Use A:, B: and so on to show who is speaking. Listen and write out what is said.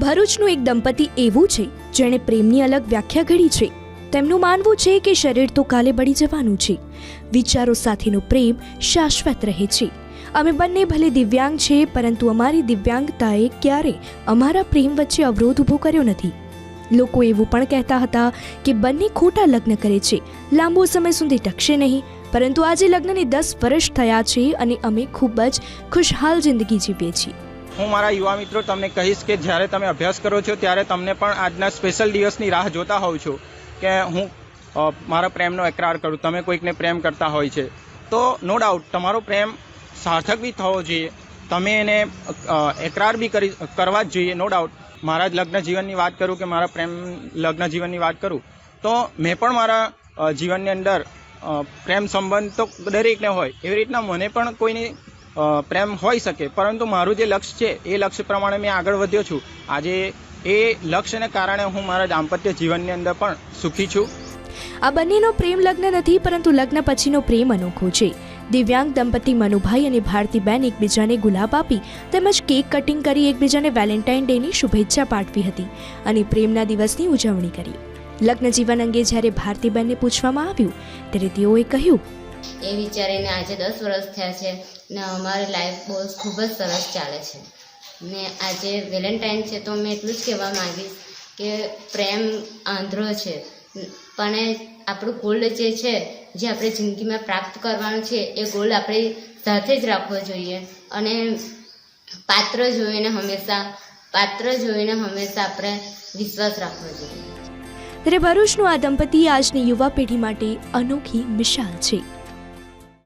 A: ભરૂચનું એક દંપતી એવું છે, જેણે પ્રેમની અલગ વ્યાખ્યા ઘડી છે. તેમનું માનવું છે કે શરીર તો કાલે બળી જવાનું છે. વિચારો સાથેનો પ્રેમ શાશ્વત રહે છે. અમે બંને ભલે દિવ્યાંગ છે, પરંતુ અમારી દિવ્યાંગતાએ ક્યારે અમારા પ્રેમ વચ્ચે અવરોધ ઊભો કર્યો નથી. લોકો એવું પણ કહેતા હતા કે બંને ખોટા લગ્ન કરે છે. લાંબો સમય સુધી ટકશે નહીં, પરંતુ આજે લગ્નને દસ વર્ષ થયા છે અને અમે ખૂબ જ ખુશહાલ જિંદગી જીવીએ છીએ.
B: હું મારા યુવા મિત્રો તમને કહીશ કે જ્યારે તમે અભ્યાસ કરો છો, ત્યારે તમને પણ આજના સ્પેશિયલ દિવસની રાહ જોતા હોવ છો કે હું મારા પ્રેમનો એકરાર કરું. તમે કોઈકને પ્રેમ કરતા હોય છે. તો નો ડાઉટ તમારો પ્રેમ સાર્થક બી થવો જોઈએ. તમે એને એકરાર બી કરી, કરવા જ જોઈએ. નો ડાઉટ મારા જ લગ્ન જીવનની વાત કરું કે મારા પ્રેમ, લગ્ન જીવનની વાત કરું, તો મેં પણ મારા જીવનની અંદર પ્રેમ સંબંધ તો દરેકને હોય. એવી રીતના મને પણ કોઈની પ્રેમ હોઈ શકે. પરંતુ મારું જે લક્ષ્ય છે, એ લક્ષ્ય પ્રમાણે મેં આગળ વધ્યો છું. આજે એ લક્ષ્યને કારણે હું મારા દાંપત્ય જીવનની અંદર પણ સુખી છું.
A: આ બંનેનો પ્રેમ લગ્ન નથી, પરંતુ લગ્ન પછીનો પ્રેમ અનોખો છે. દિવ્યાંગ દંપતી મનુભાઈ અને ભારતીબેન એકબીજાને ગુલાબ આપી તેમજ કેક કટિંગ કરી એકબીજાને વેલેન્ટાઇન ડેની શુભેચ્છા પાઠવી હતી અને પ્રેમના દિવસની ઉજવણી કરી. લગ્ન જીવન અંગે જ્યારે ભારતીબેનને પૂછવામાં આવ્યું, ત્યારે તેઓએ કહ્યું
C: એ વિચારીને આજે દસ વર્ષ થયા છે ને અમારી લાઈફ બહુ ખૂબ જ સરસ ચાલે છે. ને આજે વેલેન્ટાઇન છે તો મેં એટલું જ કહેવા માંગીશ કે પ્રેમ આંધ્રો છે. પણ આપણું ગોલ્ડ જે છે, જે આપણે જિંદગીમાં પ્રાપ્ત કરવાનું છે, એ ગોલ્ડ આપણે સાથે જ રાખવો જોઈએ. અને પાત્ર જોઈને હંમેશા, પાત્ર જોઈને હંમેશા આપણે વિશ્વાસ રાખવો જોઈએ.
A: ત્યારે ભરૂચનું આ દંપતી આજની યુવા પેઢી માટે અનોખી મિશાલ છે.